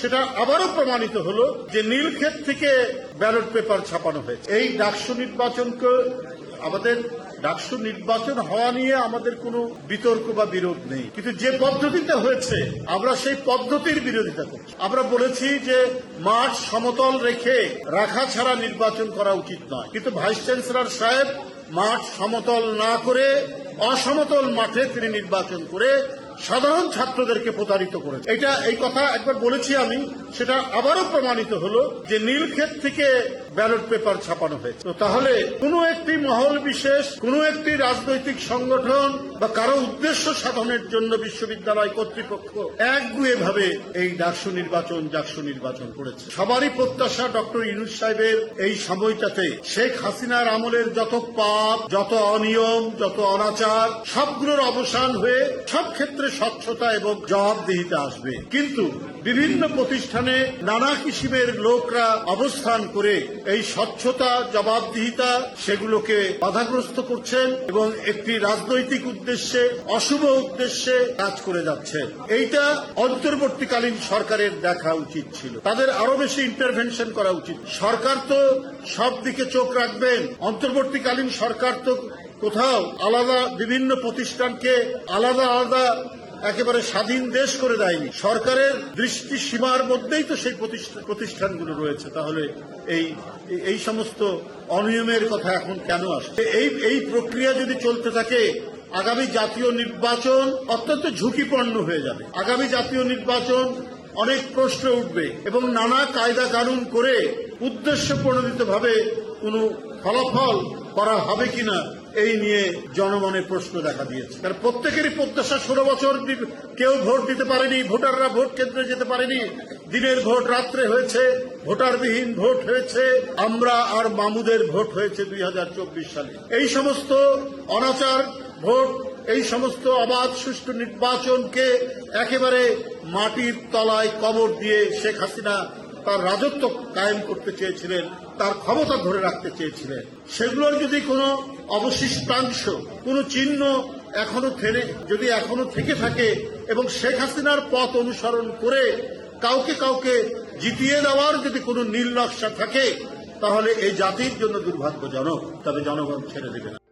সেটা আবারও প্রমাণিত হলো যে নীলক্ষেত থেকে ব্যালট পেপার ছাপানো হয়েছে। এই ডাকসু নির্বাচনকে আমাদের ডাকসু নির্বাচন হওয়া নিয়ে আমাদের কোনো বিতর্ক বা বিরোধ নেই। কিন্তু যে পদ্ধতিতে হয়েছে, আমরা সেই পদ্ধতির বিরোধিতা করছি। আমরা বলেছি যে মাঠ সমতল রেখে রাখা ছাড়া নির্বাচন করা উচিত নয়। কিন্তু ভাইস চ্যান্সেলর সাহেব মাঠ সমতল না করে অসমতল মাঠে তিনি নির্বাচন করে সাধারণ ছাত্রদেরকে প্রতারিত করেছে। এটা এই কথা একবার বলেছি আমি, সেটা আবারও প্রমাণিত হলো যে নীলক্ষেত থেকে ব্যালট পেপার ছাপানো হয়েছে। তাহলে কোনো একটি মহল বিশেষ, কোনো একটি রাজনৈতিক সংগঠন বা কারও উদ্দেশ্য সাধনের জন্য বিশ্ববিদ্যালয় কর্তৃপক্ষ একগুয়ে ভাবে এই ডাকসু নির্বাচন ডাকসু নির্বাচন করেছে। সবারই প্রত্যাশা ডক্টর ইনুস সাহেবের এই সময়টাতে শেখ হাসিনার আমলের যত পাপ, যত অনিয়ম, যত অনাচার, সবগুলোর অবসান হয়ে সব ক্ষেত্রে স্বচ্ছতা এবং জবাবদিহিতা আসবে। কিন্তু বিভিন্ন প্রতিষ্ঠানে নানা কিসিমের লোকরা অবস্থান করে এই স্বচ্ছতা, জবাবদিহিতা সেগুলোকে বাধাগ্রস্ত করছেন এবং একটি রাজনৈতিক উদ্দেশ্যে, অশুভ উদ্দেশ্যে কাজ করে যাচ্ছেন। এইটা অন্তর্বর্তীকালীন সরকারের দেখা উচিত ছিল। তাদের আরও বেশি ইন্টারভেনশন করা উচিত। সরকার তো সব দিকে চোখ রাখবেন। অন্তর্বর্তীকালীন সরকার তো কোথাও আলাদা বিভিন্ন প্রতিষ্ঠানকে আলাদা আলাদা একেবারে স্বাধীন দেশ করে দেয়নি। সরকারের দৃষ্টি সীমার মধ্যেই তো সেই প্রতিষ্ঠা- প্রতিষ্ঠানগুলো রয়েছে। তাহলে এই এই সমস্ত অনিয়মের কথা এখন কেন আসে এই এই প্রক্রিয়া যদি চলতে থাকে, আগামী জাতীয় নির্বাচন অত্যন্ত ঝুঁকিপূর্ণ হয়ে যাবে। আগামী জাতীয় নির্বাচন অনেক প্রশ্ন উঠবে এবং নানা কায়দা কানুন করে উদ্দেশ্য প্রণোদিতভাবে কোনো ফলাফল করা হবে কিনা এই নিয়ে জনমনে প্রশ্ন দেখা দিয়েছে। কারণ প্রত্যেকেরই প্রত্যাশা ষোলো বছর কেউ ভোট দিতে পারেনি, ভোটাররা ভোট কেন্দ্রে যেতে পারেনি। দিনের ভোট রাত্রে হয়েছে, ভোটারবিহীন ভোট হয়েছে। আমরা আর মামুদের ভোট হয়েছে দুই হাজার চব্বিশ সালে। এই সমস্ত অনাচার, ভোট, এই সমস্ত অবাধ সুষ্ঠু নির্বাচনকে একেবারে মাটির তলায় কবর দিয়ে শেখ হাসিনা তার রাজত্ব কায়েম করতে চেয়েছিলেন, তার ক্ষমতা ধরে রাখতে চেয়েছিলেন, সেগুলোর যদি কোনো অবশিষ্টাংশ, কোনো চিহ্ন এখনও থেনে যদি এখনও থেকে থাকে এবং শেখ হাসিনার পথ অনুসরণ করে কাউকে কাউকে জিতিয়ে দেওয়ার যদি কোনো নীল নকশা থাকে, তাহলে এই জাতির জন্য দুর্ভাগ্যজনক, তবে জনগণ ছেড়ে দেবে না।